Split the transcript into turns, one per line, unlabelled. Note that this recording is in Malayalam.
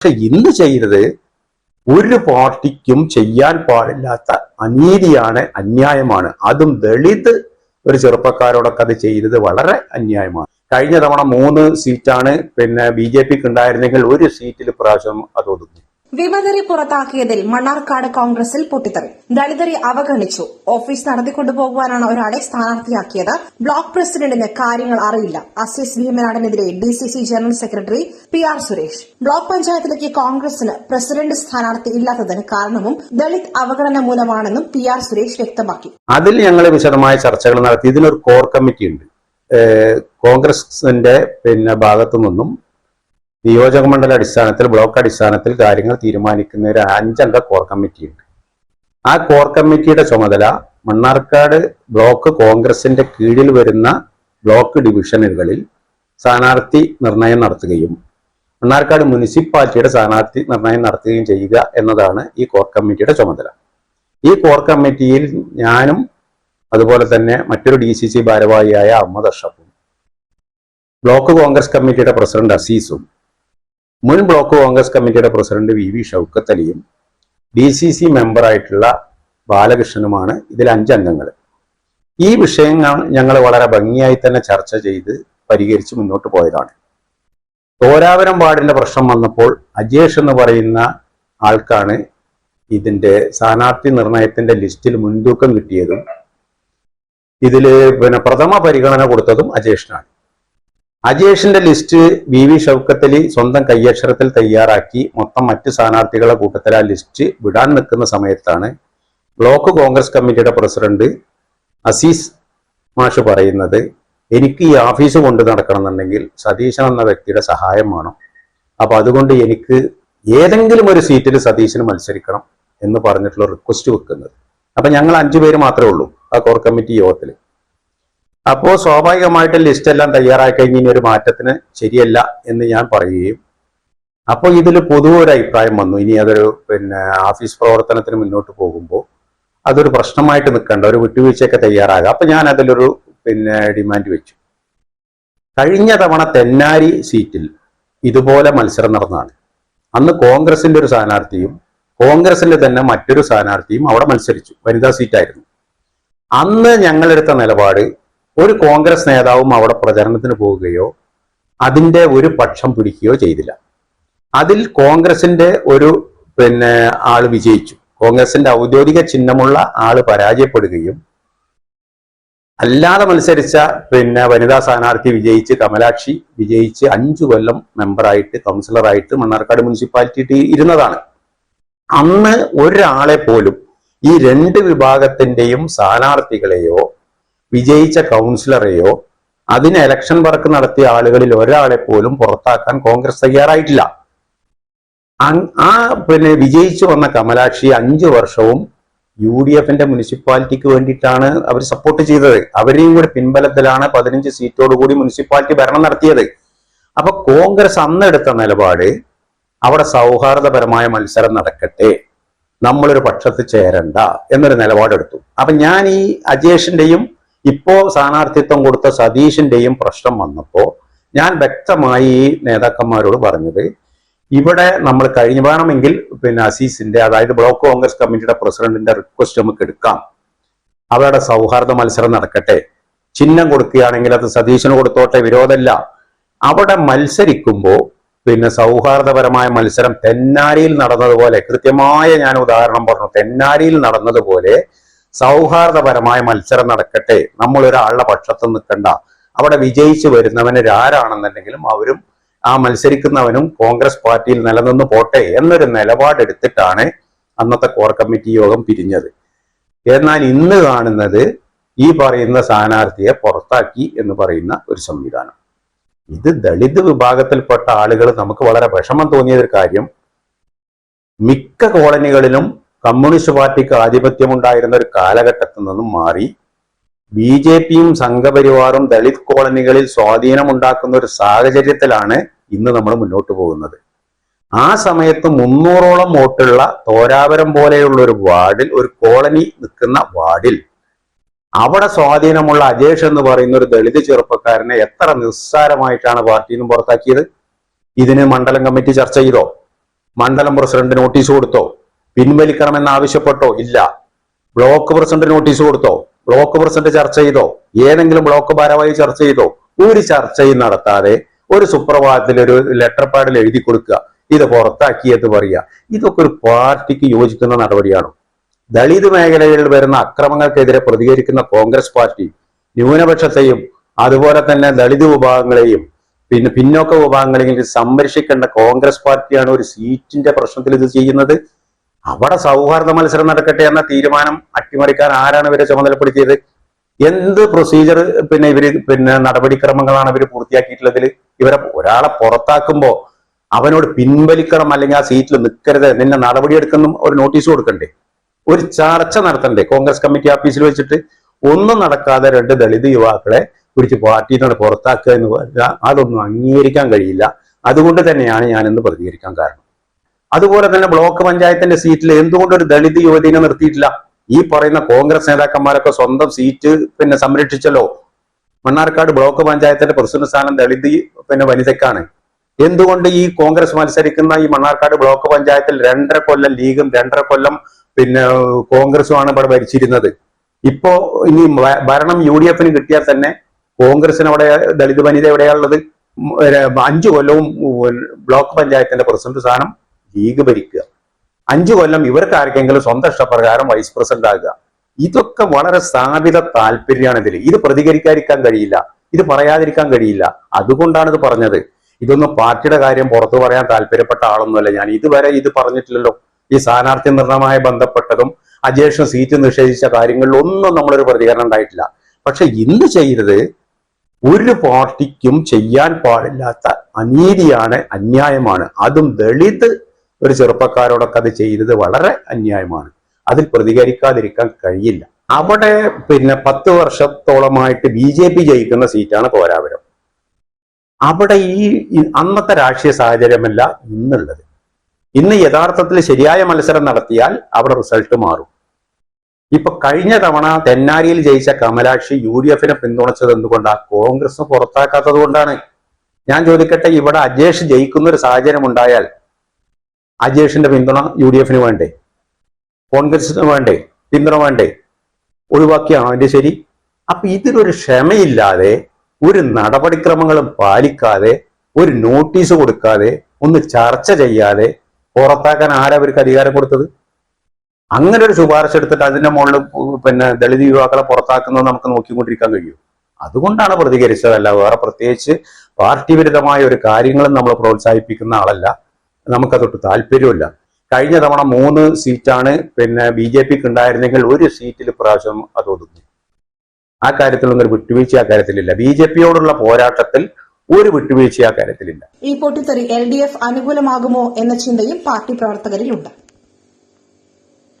പക്ഷെ ഇന്ന് ചെയ്തത് ഒരു പാർട്ടിക്കും ചെയ്യാൻ പാടില്ലാത്ത അനീതിയാണ് അന്യായമാണ്. അതും ദളിത് ഒരു ചെറുപ്പക്കാരോടൊക്കെ അത് ചെയ്തത് വളരെ അന്യായമാണ്. കഴിഞ്ഞ തവണ മൂന്ന് സീറ്റാണ് പിന്നെ ബി ജെ പിക്ക് ഉണ്ടായിരുന്നെങ്കിൽ ഒരു സീറ്റിൽ പ്രാവശ്യം അത് ഒതുങ്ങി.
വിമതരെ പുറത്താക്കിയതിൽ മണ്ണാർക്കാട് കോൺഗ്രസിൽ പൊട്ടിത്തെറി. ദളിതരെ അവഗണിച്ചു. ഓഫീസ് നടത്തിക്കൊണ്ടുപോകുവാനാണ് ഒരാളെ സ്ഥാനാർത്ഥിയാക്കിയത്. ബ്ലോക്ക് പ്രസിഡന്റിന് കാര്യങ്ങൾ അറിയില്ല. Azeez ഭീമനാടനെതിരെ D C C general secretary P R Suresh. Block പഞ്ചായത്തിലേക്ക് കോൺഗ്രസിന് പ്രസിഡന്റ് സ്ഥാനാർത്ഥി ഇല്ലാത്തതിന് കാരണവും ദളിത് അവഗണന മൂലമാണെന്നും പി ആർ സുരേഷ് വ്യക്തമാക്കി.
അതിൽ ഞങ്ങൾ വിശദമായ ചർച്ചകൾ നടത്തി. ഇതിനൊരു കോർ കമ്മിറ്റി ഉണ്ട് കോൺഗ്രസിന്റെ പിന്നെ ഭാഗത്തു നിന്നും നിയോജക മണ്ഡല അടിസ്ഥാനത്തിൽ ബ്ലോക്ക് അടിസ്ഥാനത്തിൽ കാര്യങ്ങൾ തീരുമാനിക്കുന്ന ഒരു അഞ്ചംഗ കോർ കമ്മിറ്റിയുണ്ട്. ആ കോർ കമ്മിറ്റിയുടെ ചുമതല മണ്ണാർക്കാട് ബ്ലോക്ക് കോൺഗ്രസിന്റെ കീഴിൽ വരുന്ന ബ്ലോക്ക് ഡിവിഷനുകളിൽ സ്ഥാനാർത്ഥി നിർണയം നടത്തുകയും മണ്ണാർക്കാട് മുനിസിപ്പാലിറ്റിയുടെ സ്ഥാനാർത്ഥി നിർണയം നടത്തുകയും ചെയ്യുക എന്നതാണ് ഈ കോർ കമ്മിറ്റിയുടെ ചുമതല. ഈ കോർ കമ്മിറ്റിയിൽ ഞാനും അതുപോലെ തന്നെ മറ്റൊരു ഡി സി സി ഭാരവാഹിയായ അഹമ്മദ് അഷഫും ബ്ലോക്ക് കോൺഗ്രസ് കമ്മിറ്റിയുടെ പ്രസിഡന്റ് അസീസും മുൻ ബ്ലോക്ക് കോൺഗ്രസ് കമ്മിറ്റിയുടെ പ്രസിഡന്റ് വി വി ഷൗക്കത്ത് അലിയും ഡി സി സി മെമ്പറായിട്ടുള്ള ബാലകൃഷ്ണനുമാണ് ഇതിൽ അഞ്ചംഗങ്ങൾ ഈ വിഷയങ്ങൾ ഞങ്ങൾ വളരെ ഭംഗിയായി തന്നെ ചർച്ച ചെയ്ത് പരിഹരിച്ച് മുന്നോട്ട് പോയതാണ്. തോരാവരം വാർഡിന്റെ പ്രശ്നം വന്നപ്പോൾ അജേഷ് എന്ന് പറയുന്ന ആൾക്കാണ് ഇതിന്റെ സ്ഥാനാർത്ഥി നിർണയത്തിന്റെ ലിസ്റ്റിൽ മുൻതൂക്കം കിട്ടിയതും ഇതിൽ പിന്നെ പ്രഥമ പരിഗണന കൊടുത്തതും അജേഷിനാണ്. അജേഷിന്റെ ലിസ്റ്റ് വി വി ഷൗക്കത്തലി സ്വന്തം കയ്യക്ഷരത്തിൽ തയ്യാറാക്കി മൊത്തം മറ്റ് സ്ഥാനാർത്ഥികളെ കൂട്ടത്തിൽ ആ ലിസ്റ്റ് വിടാൻ നിൽക്കുന്ന സമയത്താണ് ബ്ലോക്ക് കോൺഗ്രസ് കമ്മിറ്റിയുടെ പ്രസിഡന്റ് അസീസ് മാഷ് പറയുന്നത് എനിക്ക് ഈ ഓഫീസ് കൊണ്ട് നടക്കണമെന്നുണ്ടെങ്കിൽ സതീശൻ എന്ന വ്യക്തിയുടെ സഹായം വേണം. അപ്പൊ അതുകൊണ്ട് എനിക്ക് ഏതെങ്കിലും ഒരു സീറ്റിൽ സതീശന് മത്സരിക്കണം എന്ന് പറഞ്ഞിട്ടുള്ള റിക്വസ്റ്റ് വെക്കുന്നത്. അപ്പൊ ഞങ്ങൾ അഞ്ചു പേര് മാത്രമേ ഉള്ളൂ ആ കോർ കമ്മിറ്റി യോഗത്തിൽ അപ്പോ സ്വാഭാവികമായിട്ട് ലിസ്റ്റ് എല്ലാം തയ്യാറായി കഴിഞ്ഞ് ഒരു മാറ്റത്തിന് ശരിയല്ല എന്ന് ഞാൻ പറയുകയും അപ്പോൾ ഇതിൽ പൊതുവെ ഒരു അഭിപ്രായം വന്നു. ഇനി അതൊരു പിന്നെ ഓഫീസ് പ്രവർത്തനത്തിന് മുന്നോട്ട് പോകുമ്പോൾ അതൊരു പ്രശ്നമായിട്ട് നിൽക്കേണ്ട ഒരു വിട്ടുവീഴ്ചയൊക്കെ തയ്യാറാകാം. അപ്പൊ ഞാൻ അതിലൊരു പിന്നെ ഡിമാൻഡ് വെച്ചു. കഴിഞ്ഞ തവണ തെന്നാരി സീറ്റിൽ ഇതുപോലെ മത്സരം നടന്നതാണ് അന്ന് കോൺഗ്രസിന്റെ ഒരു സ്ഥാനാർത്ഥിയും കോൺഗ്രസിന്റെ തന്നെ മറ്റൊരു സ്ഥാനാർത്ഥിയും അവിടെ മത്സരിച്ചു. വനിതാ സീറ്റായിരുന്നു. അന്ന് ഞങ്ങളെടുത്ത നിലപാട് ഒരു കോൺഗ്രസ് നേതാവും അവിടെ പ്രചരണത്തിന് പോവുകയോ അതിന്റെ ഒരു പക്ഷം പിടിക്കുകയോ ചെയ്തില്ല. അതിൽ കോൺഗ്രസിന്റെ ഒരു പിന്നെ ആൾ വിജയിച്ചു. കോൺഗ്രസിന്റെ ഔദ്യോഗിക ചിഹ്നമുള്ള ആൾ പരാജയപ്പെടുകയും അല്ലാതെ മത്സരിച്ച പിന്നെ വനിതാ സ്ഥാനാർത്ഥി വിജയിച്ച് കമലാക്ഷി വിജയിച്ച് അഞ്ചു കൊല്ലം മെമ്പറായിട്ട് കൗൺസിലറായിട്ട് മണ്ണാർക്കാട് മുനിസിപ്പാലിറ്റി ഇരുന്നതാണ്. അന്ന് ഒരാളെ പോലും ഈ രണ്ട് വിഭാഗത്തിന്റെയും സ്ഥാനാർത്ഥികളെയോ വിജയിച്ച കൗൺസിലറെയോ അതിന് എലക്ഷൻ വർക്ക് നടത്തിയ ആളുകളിൽ ഒരാളെ പോലും പുറത്താക്കാൻ കോൺഗ്രസ് തയ്യാറായിട്ടില്ല. ആ പിന്നെ വിജയിച്ചു വന്ന കമലാക്ഷി അഞ്ചു വർഷവും യു ഡി എഫിന്റെ മുനിസിപ്പാലിറ്റിക്ക് വേണ്ടിയിട്ടാണ് അവർ സപ്പോർട്ട് ചെയ്തത്. അവരെയും കൂടെ പിൻബലത്തിലാണ് പതിനഞ്ച് സീറ്റോടുകൂടി മുനിസിപ്പാലിറ്റി ഭരണം നടത്തിയത്. അപ്പൊ കോൺഗ്രസ് അന്ന് എടുത്ത നിലപാട് അവിടെ സൗഹാർദ്ദപരമായ മത്സരം നടക്കട്ടെ നമ്മളൊരു പക്ഷത്ത് ചേരണ്ട എന്നൊരു നിലപാടെടുത്തു. അപ്പൊ ഞാൻ ഈ അജേഷിന്റെയും ഇപ്പോ സ്ഥാനാർത്ഥിത്വം കൊടുത്ത സതീഷിന്റെയും പ്രശ്നം വന്നപ്പോ ഞാൻ വ്യക്തമായി ഈ നേതാക്കന്മാരോട് പറഞ്ഞത് ഇവിടെ നമ്മൾ കഴിഞ്ഞ വേണമെങ്കിൽ പിന്നെ അസീസിന്റെ അതായത് ബ്ലോക്ക് കോൺഗ്രസ് കമ്മിറ്റിയുടെ പ്രസിഡന്റിന്റെ റിക്വസ്റ്റ് നമുക്ക് എടുക്കാം. അവരുടെ സൗഹാർദ്ദ മത്സരം നടക്കട്ടെ. ചിഹ്നം കൊടുക്കുകയാണെങ്കിൽ അത് സതീശന് കൊടുത്തോട്ടെ വിരോധമല്ല. അവിടെ മത്സരിക്കുമ്പോൾ പിന്നെ സൗഹാർദ്ദപരമായ മത്സരം തെന്നാരിയിൽ നടന്നതുപോലെ കൃത്യമായ ഞാൻ ഉദാഹരണം പറഞ്ഞു തെന്നാരിയിൽ നടന്നതുപോലെ സൗഹാർദ്ദപരമായ മത്സരം നടക്കട്ടെ. നമ്മൾ ഒരാളുടെ പക്ഷത്ത് നിൽക്കണ്ട. അവിടെ വിജയിച്ചു വരുന്നവന് ആരാണെന്നുണ്ടെങ്കിലും അവരും ആ മത്സരിക്കുന്നവനും കോൺഗ്രസ് പാർട്ടിയിൽ നിലനിന്ന് പോട്ടെ എന്നൊരു നിലപാടെടുത്തിട്ടാണ് അന്നത്തെ കോർ കമ്മിറ്റി യോഗം പിരിഞ്ഞത്. എന്നാൽ ഇന്ന് കാണുന്നത് ഈ പറയുന്ന സ്ഥാനാർത്ഥിയെ പുറത്താക്കി എന്ന് പറയുന്ന ഒരു സംവിധാനം. ഇത് ദളിത് വിഭാഗത്തിൽപ്പെട്ട ആളുകൾ നമുക്ക് വളരെ വിഷമം തോന്നിയ ഒരു കാര്യം. മിക്ക കോളനികളിലും കമ്മ്യൂണിസ്റ്റ് പാർട്ടിക്ക് ആധിപത്യമുണ്ടായിരുന്ന ഒരു കാലഘട്ടത്തിൽ നിന്നും മാറി ബി ജെ പിയും സംഘപരിവാറും ദളിത് കോളനികളിൽ സ്വാധീനം ഉണ്ടാക്കുന്ന ഒരു സാഹചര്യത്തിലാണ് ഇന്ന് നമ്മൾ മുന്നോട്ട് പോകുന്നത്. ആ സമയത്ത് മുന്നൂറോളം വോട്ടുള്ള തോരാവരം പോലെയുള്ള ഒരു വാർഡിൽ ഒരു കോളനി നിൽക്കുന്ന വാർഡിൽ അവിടെ സ്വാധീനമുള്ള അജേഷ് എന്ന് പറയുന്ന ഒരു ദളിത് ചെറുപ്പക്കാരനെ എത്ര നിസ്സാരമായിട്ടാണ് പാർട്ടിയിൽ നിന്നും പുറത്താക്കിയത്? ഇതിന് മണ്ഡലം കമ്മിറ്റി ചർച്ച ചെയ്തോ? മണ്ഡലം പ്രസിഡന്റ് നോട്ടീസ് കൊടുത്തോ? പിൻവലിക്കണമെന്ന് ആവശ്യപ്പെട്ടോ? ഇല്ല. ബ്ലോക്ക് പ്രസിഡന്റ് നോട്ടീസ് കൊടുത്തോ? ബ്ലോക്ക് പ്രസിഡന്റ് ചർച്ച ചെയ്തോ? ഏതെങ്കിലും ബ്ലോക്ക് ഭാരവാഹി ചർച്ച ചെയ്തോ? ഒരു ചർച്ചയും നടത്താതെ ഒരു സുപ്രഭാതത്തിൽ ഒരു ലെറ്റർ പാഡിൽ എഴുതി കൊടുക്കുക. ഇത് പുറത്താക്കിയെന്ന് പറയുക. ഇതൊക്കെ ഒരു പാർട്ടിക്ക് യോജിക്കുന്ന നടപടിയാണോ? ദളിത് മേഖലകളിൽ വരുന്ന അക്രമങ്ങൾക്കെതിരെ പ്രതികരിക്കുന്ന കോൺഗ്രസ് പാർട്ടി ന്യൂനപക്ഷത്തെയും അതുപോലെ തന്നെ ദളിത് വിഭാഗങ്ങളെയും പിന്നെ പിന്നോക്ക വിഭാഗങ്ങളെയും സംരക്ഷിക്കേണ്ട കോൺഗ്രസ് പാർട്ടിയാണ് ഒരു സീറ്റിന്റെ പ്രശ്നത്തിൽ ഇത് ചെയ്യുന്നത്. അവിടെ സൗഹാർദ്ദ മത്സരം നടക്കട്ടെ എന്ന തീരുമാനം അട്ടിമറിക്കാൻ ആരാണ് ഇവരെ ചുമതലപ്പെടുത്തിയത്? എന്ത് പ്രൊസീജിയർ പിന്നെ ഇവർ പിന്നെ നടപടിക്രമങ്ങളാണ് ഇവർ പൂർത്തിയാക്കിയിട്ടുള്ളതിൽ ഇവരെ ഒരാളെ പുറത്താക്കുമ്പോ അവനോട് പിൻവലിക്കണം അല്ലെങ്കിൽ ആ സീറ്റിൽ നിൽക്കരുത് നിന്നെ നടപടിയെടുക്കുന്ന ഒരു നോട്ടീസ് കൊടുക്കണ്ടേ? ഒരു ചർച്ച നടത്തണ്ടേ? കോൺഗ്രസ് കമ്മിറ്റി ഓഫീസിൽ വെച്ചിട്ട് ഒന്നും നടക്കാതെ രണ്ട് ദളിത് യുവാക്കളെ പിടിച്ച് പാർട്ടിയിൽ നിന്ന് പുറത്താക്കുക എന്ന് പറഞ്ഞാൽ അതൊന്നും അംഗീകരിക്കാൻ കഴിയില്ല. അതുകൊണ്ട് തന്നെയാണ് ഞാനിന്ന് പ്രതികരിക്കാൻ കാരണം. അതുപോലെ തന്നെ ബ്ലോക്ക് പഞ്ചായത്തിന്റെ സീറ്റിൽ എന്തുകൊണ്ട് ഒരു ദളിത് യുവതിനെ നിർത്തിയിട്ടില്ല? ഈ പറയുന്ന കോൺഗ്രസ് നേതാക്കന്മാരൊക്കെ സ്വന്തം സീറ്റ് പിന്നെ സംരക്ഷിച്ചല്ലോ. മണ്ണാർക്കാട് ബ്ലോക്ക് പഞ്ചായത്തിന്റെ പ്രസിഡന്റ് സ്ഥാനം ദളിത് പിന്നെ വനിതയ്ക്കാണ്. എന്തുകൊണ്ട് ഈ കോൺഗ്രസ് മത്സരിക്കുന്ന ഈ മണ്ണാർക്കാട് ബ്ലോക്ക് പഞ്ചായത്തിൽ രണ്ടര കൊല്ലം ലീഗും രണ്ടര കൊല്ലം പിന്നെ കോൺഗ്രസുമാണ് ഇവിടെ ഭരിച്ചിരുന്നത്? ഇപ്പോ ഇനി ഭരണം യു ഡി എഫിന് കിട്ടിയാൽ തന്നെ കോൺഗ്രസിന് അവിടെ ദളിത് വനിത എവിടെയാണുള്ളത് അഞ്ചു കൊല്ലവും ബ്ലോക്ക് പഞ്ചായത്തിന്റെ പ്രസിഡന്റ് സ്ഥാനം ലീഗ് ഭരിക്കുക. അഞ്ചു കൊല്ലം ഇവർക്ക് ആർക്കെങ്കിലും സ്വന്തം ഇഷ്ടപ്രകാരം വൈസ് പ്രസിഡന്റ് ആകുക. ഇതൊക്കെ വളരെ സ്ഥാപിത താല്പര്യമാണ് ഇതിൽ ഇത് പ്രതികരിക്കാതിരിക്കാൻ കഴിയില്ല. ഇത് പറയാതിരിക്കാൻ കഴിയില്ല. അതുകൊണ്ടാണ് ഇത് പറഞ്ഞത്. ഇതൊന്നും പാർട്ടിയുടെ കാര്യം പുറത്തു പറയാൻ താല്പര്യപ്പെട്ട ആളൊന്നുമല്ല. ഞാൻ ഇതുവരെ ഇത് പറഞ്ഞിട്ടില്ലല്ലോ. ഈ സ്ഥാനാർത്ഥി നിർണയമായി ബന്ധപ്പെട്ടതും അജേഷൻ സീറ്റ് നിഷേധിച്ച കാര്യങ്ങളിലൊന്നും നമ്മളൊരു പ്രതികരണം ഉണ്ടായിട്ടില്ല. പക്ഷെ ഇന്ന് ചെയ്തത് ഒരു പാർട്ടിക്കും ചെയ്യാൻ പാടില്ലാത്ത അനീതിയാണ് അന്യായമാണ്. അതും ദളിത് ഒരു ചെറുപ്പക്കാരോടൊക്കെ അത് ചെയ്തത് വളരെ അന്യായമാണ്. അതിൽ പ്രതികരിക്കാതിരിക്കാൻ കഴിയില്ല. അവിടെ പിന്നെ പത്ത് വർഷത്തോളമായിട്ട് ബി ജെ പി ജയിക്കുന്ന സീറ്റാണ് പോരാപുരം അവിടെ ഈ അന്നത്തെ രാഷ്ട്രീയ സാഹചര്യമല്ല ഇന്നുള്ളത്. ഇന്ന് യഥാർത്ഥത്തിൽ ശരിയായ മത്സരം നടത്തിയാൽ അവിടെ റിസൾട്ട് മാറും. ഇപ്പൊ കഴിഞ്ഞ തവണ തെന്നാരിയിൽ ജയിച്ച കമലാക്ഷി യു ഡി എഫിനെ പിന്തുണച്ചത് എന്തുകൊണ്ടാണ് കോൺഗ്രസ് പുറത്താക്കാത്തത് കൊണ്ടാണ്. ഞാൻ ചോദിക്കട്ടെ ഇവിടെ അജേഷ് ജയിക്കുന്ന ഒരു സാഹചര്യം ഉണ്ടായാൽ അജേഷിന്റെ പിന്തുണ യു ഡി എഫിന് വേണ്ടേ? കോൺഗ്രസിന് വേണ്ടേ? പിന്തുണ വേണ്ടേ? ഒഴിവാക്കിയാണോ അതിന്റെ ശരി. അപ്പൊ ഇതിലൊരു ക്ഷമയില്ലാതെ ഒരു നടപടിക്രമങ്ങളും പാലിക്കാതെ ഒരു നോട്ടീസ് കൊടുക്കാതെ ഒന്ന് ചർച്ച ചെയ്യാതെ പുറത്താക്കാൻ ആരാ അവർക്ക് അധികാരം കൊടുത്തത്? അങ്ങനെ ഒരു ശുപാർശ എടുത്തിട്ട് അതിന്റെ മുകളിൽ പിന്നെ ദളിത് യുവാക്കളെ പുറത്താക്കുന്നത് നമുക്ക് നോക്കിക്കൊണ്ടിരിക്കാൻ കഴിയും. അതുകൊണ്ടാണ് പ്രതികരിച്ചതല്ല വേറെ പ്രത്യേകിച്ച് പാർട്ടി വിരുദ്ധമായ ഒരു കാര്യങ്ങളും നമ്മൾ പ്രോത്സാഹിപ്പിക്കുന്ന ആളല്ല. നമുക്കതൊട്ട് താല്പര്യമില്ല. കഴിഞ്ഞ തവണ മൂന്ന് സീറ്റാണ് പിന്നെ ബി ജെ പിക്ക് ഉണ്ടായിരുന്നെങ്കിൽ ഒരു സീറ്റിൽ പ്രാവശ്യം അത് ഒതുങ്ങി. ആ കാര്യത്തിലൊന്നും ഒരു വിട്ടുവീഴ്ച ആ കാര്യത്തിലില്ല. ബി ജെ പിയോടുള്ള പോരാട്ടത്തിൽ ഒരു വിട്ടുവീഴ്ച ആ കാര്യത്തിലില്ല.
ഈ പൊട്ടിത്തെറി എൽ ഡി എഫ് അനുകൂലമാകുമോ എന്ന ചിന്തയും പാർട്ടി പ്രവർത്തകരിലുണ്ട്.